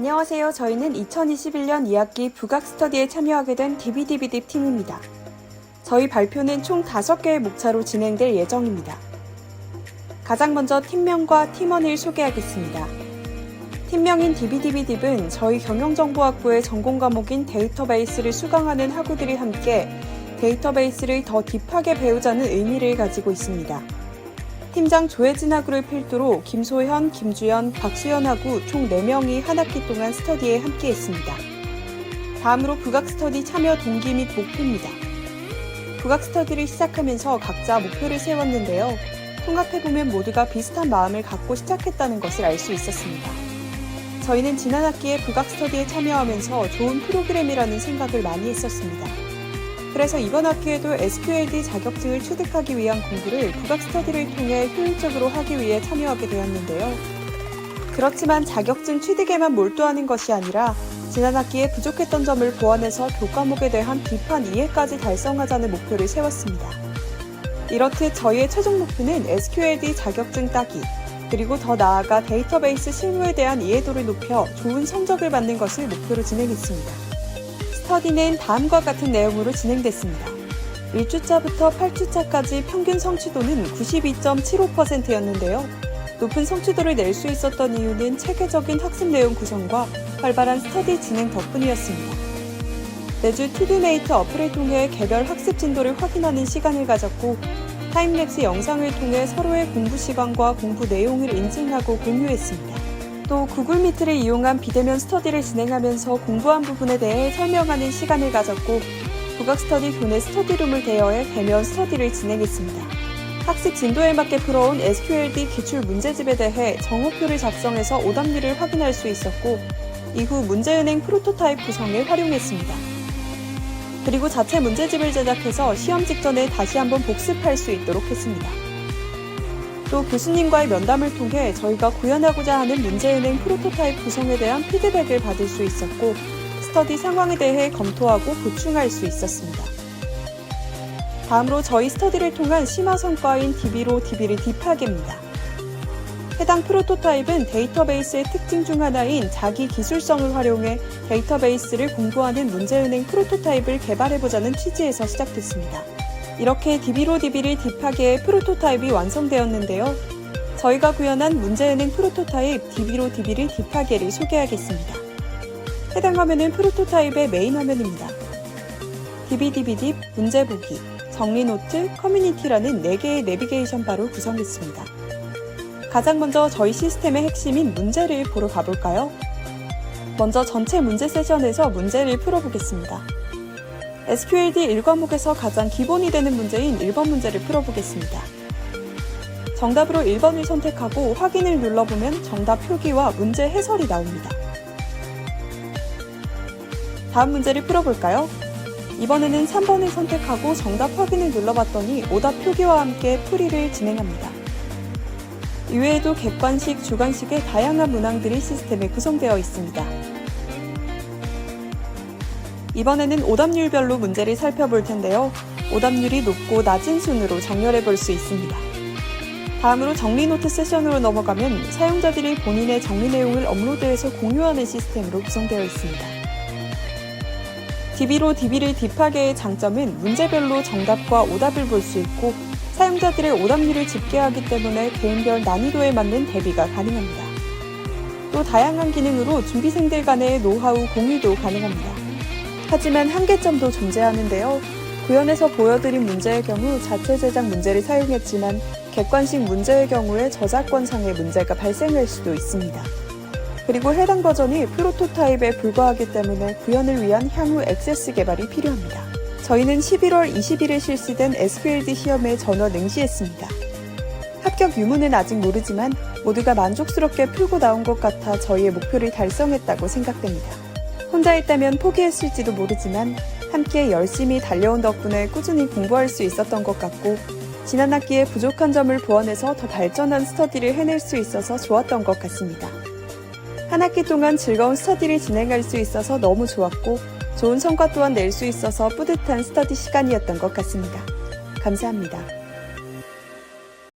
안녕하세요. 저희는 2021년 2학기 북악 스터디에 참여하게 된 DBDBD 팀입니다. 저희 발표는 총 5개의 목차로 진행될 예정입니다. 가장 먼저 팀명과 팀원을 소개하겠습니다. 팀명인 DBDBD은 저희 경영정보학부의 전공 과목인 데이터베이스를 수강하는 학우들이 함께 데이터베이스를 더 딥하게 배우자는 의미를 가지고 있습니다. 팀장 조혜진 학우를 필두로 김소현, 김주연, 박수연 학우 총 4명이 한 학기 동안 스터디에 함께 했습니다. 다음으로 북악 스터디 참여 동기 및 목표입니다. 북악 스터디를 시작하면서 각자 목표를 세웠는데요. 통합해보면 모두가 비슷한 마음을 갖고 시작했다는 것을 알 수 있었습니다. 저희는 지난 학기에 북악 스터디에 참여하면서 좋은 프로그램이라는 생각을 많이 했었습니다. 그래서 이번 학기에도 SQLD 자격증을 취득하기 위한 공부를 국악 스터디를 통해 효율적으로 하기 위해 참여하게 되었는데요. 그렇지만 자격증 취득에만 몰두하는 것이 아니라 지난 학기에 부족했던 점을 보완해서 교과목에 대한 비판 이해까지 달성하자는 목표를 세웠습니다. 이렇듯 저희의 최종 목표는 SQLD 자격증 따기, 그리고 더 나아가 데이터베이스 실무에 대한 이해도를 높여 좋은 성적을 받는 것을 목표로 진행했습니다. 스터디는 다음과 같은 내용으로 진행됐습니다. 1주차부터 8주차까지 평균 성취도는 92.75%였는데요. 높은 성취도를 낼 수 있었던 이유는 체계적인 학습 내용 구성과 활발한 스터디 진행 덕분이었습니다. 매주 투두메이트 어플을 통해 개별 학습 진도를 확인하는 시간을 가졌고 타임랩스 영상을 통해 서로의 공부 시간과 공부 내용을 인증하고 공유했습니다. 또 구글 미트를 이용한 비대면 스터디를 진행하면서 공부한 부분에 대해 설명하는 시간을 가졌고 국악 스터디 교내 스터디룸을 대여해 대면 스터디를 진행했습니다. 학습 진도에 맞게 풀어온 SQLD 기출 문제집에 대해 정오표를 작성해서 오답률을 확인할 수 있었고 이후 문제은행 프로토타입 구성에 활용했습니다. 그리고 자체 문제집을 제작해서 시험 직전에 다시 한번 복습할 수 있도록 했습니다. 또 교수님과의 면담을 통해 저희가 구현하고자 하는 문제은행 프로토타입 구성에 대한 피드백을 받을 수 있었고 스터디 상황에 대해 검토하고 보충할 수 있었습니다. 다음으로 저희 스터디를 통한 심화 성과인 DB로 DB를 딥하게입니다. 해당 프로토타입은 데이터베이스의 특징 중 하나인 자기 기술성을 활용해 데이터베이스를 공부하는 문제은행 프로토타입을 개발해보자는 취지에서 시작됐습니다. 이렇게 DB로 DB를 딥하게의 프로토타입이 완성되었는데요. 저희가 구현한 문제은행 프로토타입 DB로 DB를 딥하게를 소개하겠습니다. 해당 화면은 프로토타입의 메인 화면입니다. DBDB딥, 문제 보기, 정리 노트, 커뮤니티라는 4개의 내비게이션 바로 구성했습니다. 가장 먼저 저희 시스템의 핵심인 문제를 보러 가볼까요? 먼저 전체 문제 세션에서 문제를 풀어보겠습니다. SQLD 1과목에서 가장 기본이 되는 문제인 1번 문제를 풀어보겠습니다. 정답으로 1번을 선택하고 확인을 눌러보면 정답 표기와 문제 해설이 나옵니다. 다음 문제를 풀어볼까요? 이번에는 3번을 선택하고 정답 확인을 눌러봤더니 오답 표기와 함께 풀이를 진행합니다. 이외에도 객관식, 주관식의 다양한 문항들이 시스템에 구성되어 있습니다. 이번에는 오답률별로 문제를 살펴볼 텐데요. 오답률이 높고 낮은 순으로 정렬해 볼 수 있습니다. 다음으로 정리 노트 세션으로 넘어가면 사용자들이 본인의 정리 내용을 업로드해서 공유하는 시스템으로 구성되어 있습니다. DB로 DB를 딥하게의 장점은 문제별로 정답과 오답을 볼 수 있고 사용자들의 오답률을 집계하기 때문에 개인별 난이도에 맞는 대비가 가능합니다. 또 다양한 기능으로 준비생들 간의 노하우 공유도 가능합니다. 하지만 한계점도 존재하는데요. 구현에서 보여드린 문제의 경우 자체 제작 문제를 사용했지만 객관식 문제의 경우에 저작권상의 문제가 발생할 수도 있습니다. 그리고 해당 버전이 프로토타입에 불과하기 때문에 구현을 위한 향후 액세스 개발이 필요합니다. 저희는 11월 20일에 실시된 SQLD 시험에 전원 응시했습니다. 합격 유무는 아직 모르지만 모두가 만족스럽게 풀고 나온 것 같아 저희의 목표를 달성했다고 생각됩니다. 혼자 있다면 포기했을지도 모르지만 함께 열심히 달려온 덕분에 꾸준히 공부할 수 있었던 것 같고 지난 학기에 부족한 점을 보완해서 더 발전한 스터디를 해낼 수 있어서 좋았던 것 같습니다. 한 학기 동안 즐거운 스터디를 진행할 수 있어서 너무 좋았고 좋은 성과 또한 낼 수 있어서 뿌듯한 스터디 시간이었던 것 같습니다. 감사합니다.